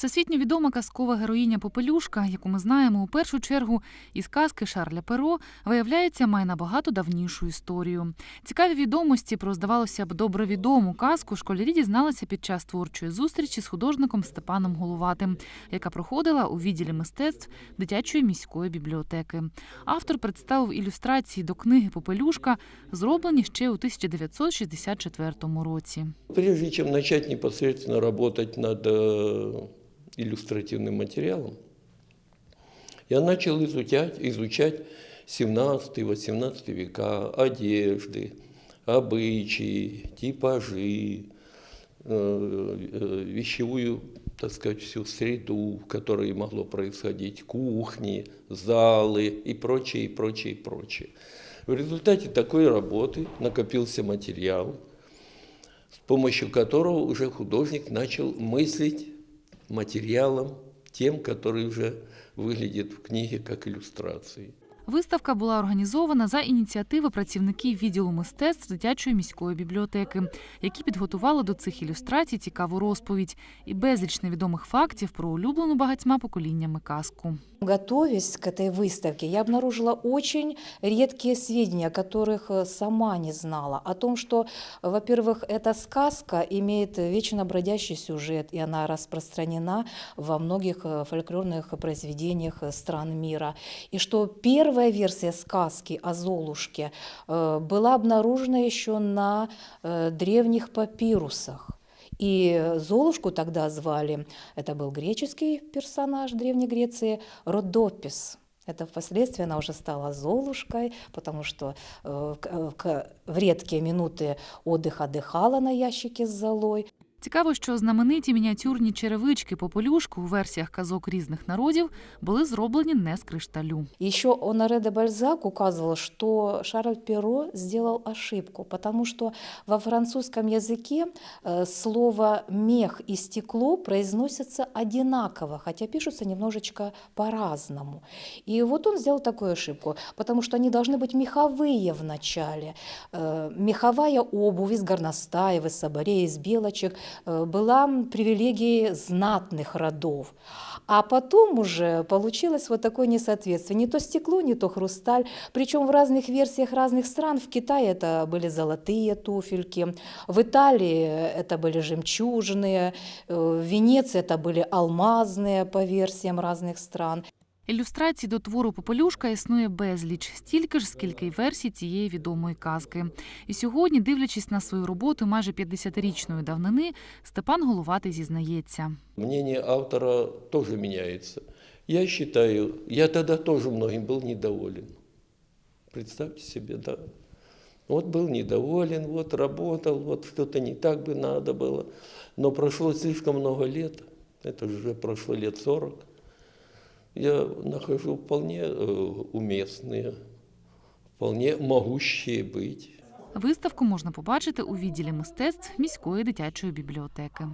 Всесвітньо відома казкова героїня Попелюшка, яку ми знаємо у першу чергу із казки Шарля Перо, виявляється, має набагато давнішу історію. Цікаві відомості про, здавалося б, добре відому казку школярі дізналися під час творчої зустрічі з художником Степаном Головатим, яка проходила у відділі мистецтв дитячої міської бібліотеки. Автор представив ілюстрації до книги Попелюшка, зроблені ще у 1964 році. Прежде чем начать непосредственно работать над э, иллюстративным материалом, я начал изучать, изучать 17-18 века одежды, обычаи, типажи, э, э, вещевую, так сказать, всю среду, в которой могло происходить, кухни, залы и прочее, и прочее, и прочее. В результате такой работы накопился материал, с помощью которого уже художник начал мыслить материалом, тем, который уже выглядит в книге как иллюстрации. Виставка була організована за ініціативи працівників відділу мистецтв дитячої міської бібліотеки, які підготували до цих ілюстрацій цікаву розповідь і безліч невідомих фактів про улюблену багатьма поколіннями казку. Готовясь к этой выставке, я обнаружила очень редкие сведения, о которых э, сама не знала. О том, что, во-первых, эта сказка имеет вечно бродящий сюжет, и она распространена во многих э, фольклорных произведениях э, стран мира. И что первая версия сказки о Золушке э, была обнаружена еще на э, древних папирусах. И Золушку тогда звали, это был греческий персонаж Древней Греции, Родопис. Это впоследствии она уже стала Золушкой, потому что э, в редкие минуты отдыха отдыхала на ящике с золой. Цікаво, що знамениті мініатюрні черевички Попелюшку у версіях казок різних народів були зроблені не з кришталю. Еще Оноре де Бальзак указывал, что Шарль Перро сделал ошибку, потому что во французском языке э, слово «мех» и «стекло» произносятся одинаково, хотя пишутся немножечко по-разному. И вот он сделал такую ошибку, потому что они должны быть меховые в начале. Э, Меховая обувь из горностаев, из соборей, из белочек э, была привилегией знатных родов. А потом уже получилось вот такое несоответствие. Не то стекло, не то хрусталь. Причем в разных версиях разных стран. В Китае это были золотые туфельки, в Италии это были жемчужные, э, в Венеции это были алмазные по версиям разных стран. Ілюстрацій до твору Попелюшка існує безліч, стільки ж, скільки й версій цієї відомої казки. І сьогодні, дивлячись на свою роботу майже 50-річної давнини, Степан Головатий зізнається. Мнение автора тоже меняется. Я считаю, я тогда тоже многим был недоволен. Представьте себе, да. Вот был недоволен, вот работал, вот что-то не так бы надо было. Но прошло слишком много лет, это уже прошло лет 40. Я нахожу вполне э, уместные, вполне могущие быть. Виставку можна побачити у відділі мистецтв міської дитячої бібліотеки.